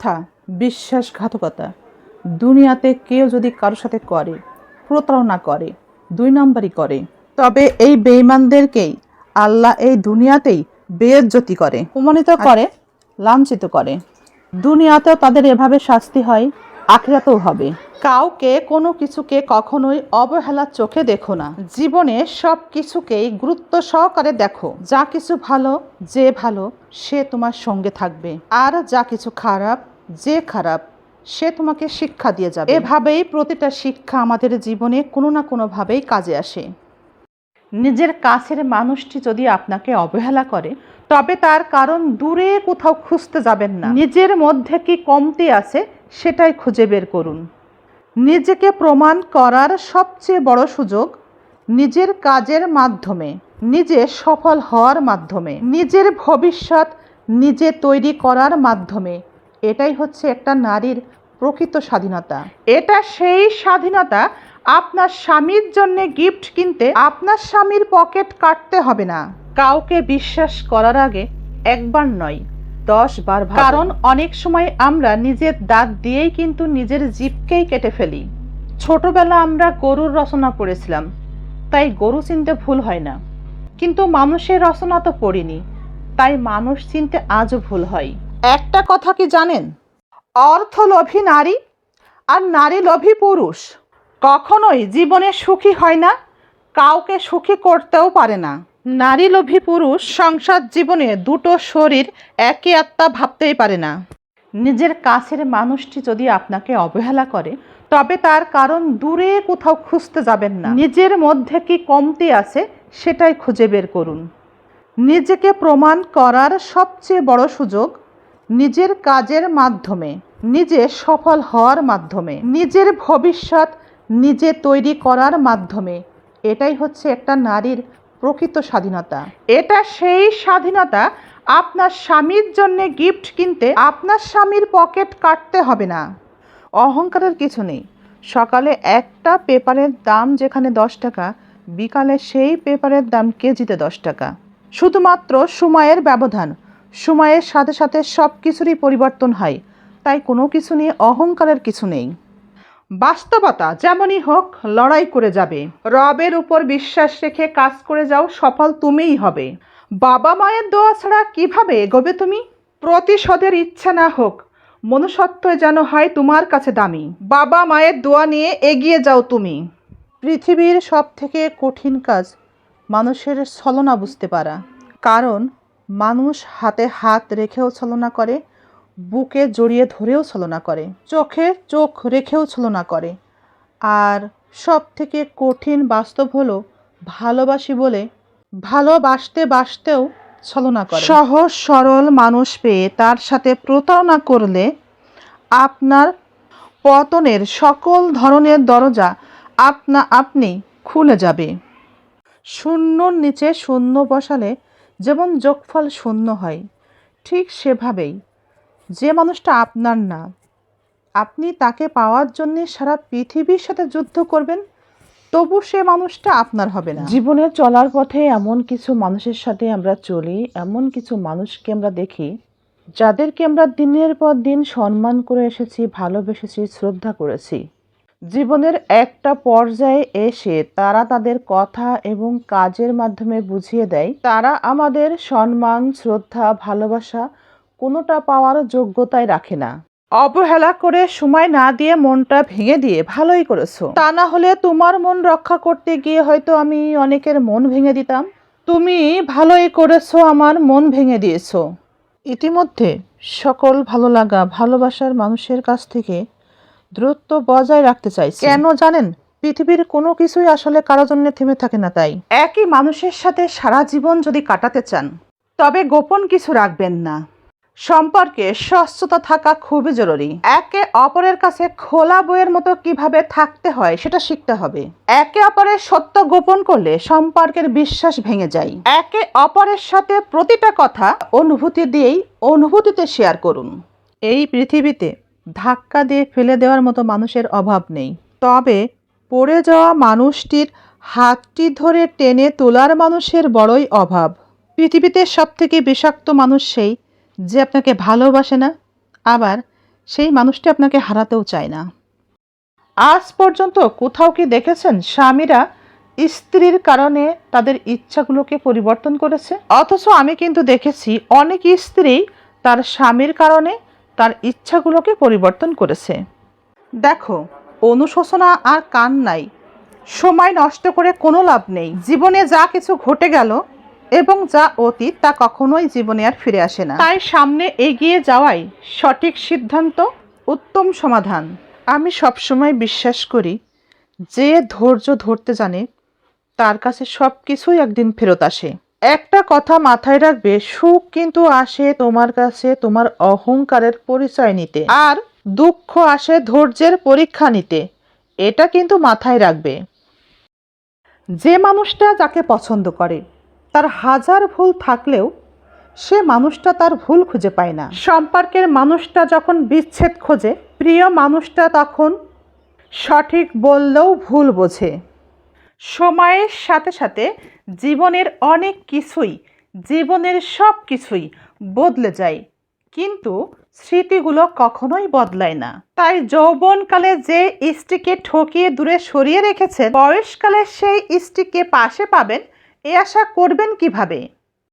মিথ্যা বিশ্বাসঘাতকতা। দুনিয়াতে কেউ যদি কারোর সাথে করে প্রতারণা করে দুই নম্বরই করে। তবে এই বেঈমানদেরকেই আল্লাহ এই দুনিয়াতেই বেয়জ্যোতি করে প্রমাণিত করে লাঞ্ছিত করে। দুনিয়াতেও তাদের এভাবে শাস্তি হয় আখেরাতেও হবে। কাউকে কোনো কিছুকে কখনোই অবহেলার চোখে দেখো না। জীবনে সব কিছুকেই গুরুত্ব সহকারে দেখো। যা কিছু ভালো, যে ভালো, সে তোমার সঙ্গে থাকবে। আর যা কিছু খারাপ, যে খারাপ, সে তোমাকে শিক্ষা দিয়ে যাবে। এভাবেই প্রতিটা শিক্ষা আমাদের জীবনে কোনো না কোনোভাবেই কাজে আসে। নিজের কাছের মানুষটি যদি আপনাকে অবহেলা করে, তবে তার কারণ দূরে কোথাও খুঁজতে যাবেন না। নিজের মধ্যে কি কমতি আছে, সেটাই খুঁজে বের করুন। নিজেকে প্রমাণ করার সবচেয়ে বড় সুযোগ নিজের কাজের মাধ্যমে, নিজে সফল হওয়ার মাধ্যমে, নিজের ভবিষ্যৎ নিজে তৈরি করার মাধ্যমে। এটাই হচ্ছে একটা নারীর প্রকৃত স্বাধীনতা। এটা সেই স্বাধীনতা আপনার স্বামীর জন্য গিফট কিনতে আপনার স্বামীর পকেট কাটতে হবে না। কাউকে বিশ্বাস করার আগে একবার নয়। দশ বার কারণ অনেক সময় আমরা নিজের দাঁত দিয়েই কিন্তু নিজের জীবকেই কেটে ফেলি। ছোটবেলা আমরা গরুর রচনা পড়েছিলাম তাই গরু চিনতে ভুল হয় না। কিন্তু মানুষের রচনা তো পড়িনি তাই মানুষ চিনতে আজও ভুল হয়। একটা কথা কি জানেন? অর্থলোভী নারী আর নারী লোভী পুরুষ কখনোই জীবনে সুখী হয় না কাউকে সুখী করতেও পারে না। নারী লোভী পুরুষ সংসার জীবনে দুটো শরীর একই আত্মা ভাবতেই পারে না। নিজের কাছের মানুষটি যদি আপনাকে অবহেলা করে, তবে তার কারণ দূরে কোথাও খুঁজতে যাবেন না। নিজের মধ্যে কি কমতি আছে, সেটাই খুঁজে বের করুন। নিজেকে প্রমাণ করার সবচেয়ে বড় সুযোগ নিজের কাজের মাধ্যমে, নিজে সফল হওয়ার মাধ্যমে, নিজের ভবিষ্যৎ নিজে তৈরি করার মাধ্যমে। এটাই হচ্ছে একটা নারীর প্রকৃত স্বাধীনতা। এটা সেই স্বাধীনতা আপনার স্বামীর জন্য গিফট কিনতে আপনার স্বামীর পকেট কাটতে হবে না। অহংকারের কিছু নেই। সকালে একটা পেপারের দাম যেখানে দশ টাকা, বিকালে সেই পেপারের দাম কেজিতে দশ টাকা। শুধুমাত্র সময়ের ব্যবধান। সময়ের সাথে সাথে সব কিছুরই পরিবর্তন হয়। তাই কোনো কিছু নিয়ে অহংকারের কিছু নেই। বাস্তবতা যেমনই হোক, লড়াই করে যাবে। রবের উপর বিশ্বাস রেখে কাজ করে যাও, সফল তুমিই হবে। বাবা মায়ের দোয়া ছাড়া কীভাবে এগোবে তুমি? প্রতিশোধের ইচ্ছা না হোক, মনুষ্যত্ব যেন হয় তোমার কাছে দামি। বাবা মায়ের দোয়া নিয়ে এগিয়ে যাও তুমি। পৃথিবীর সব থেকে কঠিন কাজ মানুষের ছলনা বুঝতে পারা। কারণ মানুষ হাতে হাত রেখেও ছলনা করে বুকে জড়িয়ে ধরেও ছলনা করে, চোখে চোখ রেখেও ছলনা করে। আর সব থেকে কঠিন বাস্তব হলো ভালোবাসি বলে ভালোবাসতে বাসতেও ছলনা করে। সহজ সরল মানুষ পেয়ে তার সাথে প্রতারণা করলে আপনার পতনের সকল ধরনের দরজা আপনা আপনি খুলে যাবে। শূন্যর নিচে শূন্য বসালে যেমন যোগফল শূন্য হয়, ঠিক সেভাবেই যে মানুষটা আপনার না, আপনি তাকে পাওয়ার জন্য সারা পৃথিবীর সাথে যুদ্ধ করবেন, তবু সে মানুষটা আপনার হবে না। জীবনে চলার পথে এমন কিছু মানুষের সাথে আমরা চলি, এমন কিছু মানুষকে আমরা দেখি, যাদেরকে আমরা দিনের পর দিন সম্মান করে এসেছি, ভালোবেসেছি, শ্রদ্ধা করেছি। জীবনের একটা পর্যায়ে এসে তারা তাদের কথা এবং কাজের মাধ্যমে বুঝিয়ে দেয়, তারা আমাদের সম্মান, শ্রদ্ধা, ভালোবাসা কোনোটা পাওয়ার যোগ্যতাই রাখে না। অবহেলা করে সময় না দিয়ে মনটা ভেঙে দিয়ে ভালোই করেছ। তা না হলে তোমার মন রক্ষা করতে গিয়ে হয়তো আমি অনেকের মন ভেঙে দিতাম। তুমি ভালোই করেছ, আমার মন ভেঙে দিয়েছ। ইতিমধ্যে সকল ভালো লাগা ভালোবাসার মানুষের কাছ থেকে দূরত্ব বজায় রাখতে চাইছি। কেন জানেন? পৃথিবীর কোনো কিছুই আসলে কারও জন্য থেমে থাকে না তাই। একই মানুষের সাথে সারা জীবন যদি কাটাতে চান, তবে গোপন কিছু রাখবেন না। সম্পর্কে স্বচ্ছতা থাকা খুবই জরুরি। একে অপরের কাছে খোলা বইয়ের মতো কীভাবে থাকতে হয় সেটা শিখতে হবে। একে অপরের সত্য গোপন করলে সম্পর্কের বিশ্বাস ভেঙে যায়। একে অপরের সাথে প্রতিটা কথা অনুভূতি দিয়েই অনুভূতিতে শেয়ার করুন। এই পৃথিবীতে ধাক্কা দিয়ে ফেলে দেওয়ার মতো মানুষের অভাব নেই। তবে পড়ে যাওয়া মানুষটির হাতটি ধরে টেনে তোলার মানুষের বড়ই অভাব। পৃথিবীতে সবথেকে বিষাক্ত মানুষ সেই যে আপনাকে ভালোবাসে না, আবার সেই মানুষটি আপনাকে হারাতেও চায় না। আজ পর্যন্ত কোথাও কি দেখেছেন স্বামীরা স্ত্রীর কারণে তাদের ইচ্ছাগুলোকে পরিবর্তন করেছে? অথচ আমি কিন্তু দেখেছি অনেক স্ত্রী তার স্বামীর কারণে তার ইচ্ছাগুলোকে পরিবর্তন করেছে। দেখো, অনুশোচনা আর কান নাই সময় নষ্ট করে কোনো লাভ নেই। জীবনে যা কিছু ঘটে গেল এবং যা অতীত তা কখনোই জীবনে আর ফিরে আসে না। তাই সামনে এগিয়ে যাওয়াই সঠিক সিদ্ধান্ত, উত্তম সমাধান। আমি সবসময় বিশ্বাস করি, যে ধৈর্য ধরতে জানে, তার কাছে সব কিছুই একদিন ফেরত আসে। একটা কথা মাথায় রাখবে, সুখ কিন্তু আসে তোমার কাছে তোমার অহংকারের পরিচয় নিতে, আর দুঃখ আসে ধৈর্যের পরীক্ষা নিতে, এটা কিন্তু মাথায় রাখবে। যে মানুষটা যাকে পছন্দ করে তার হাজার ভুল থাকলেও সে মানুষটা তার ভুল খুঁজে পায় না। সম্পর্কের মানুষটা যখন বিচ্ছেদ খোঁজে, প্রিয় মানুষটা তখন সঠিক বললেও ভুল বোঝে। সময়ের সাথে সাথে জীবনের অনেক কিছুই, জীবনের সব কিছুই বদলে যায়। কিন্তু স্মৃতিগুলো কখনোই বদলায় না। তাই যৌবনকালে যে স্ত্রীকে ঠকিয়ে দূরে সরিয়ে রেখেছেন, বয়সকালে সেই স্ত্রীকে পাশে পাবেন এ আশা করবেন কীভাবে?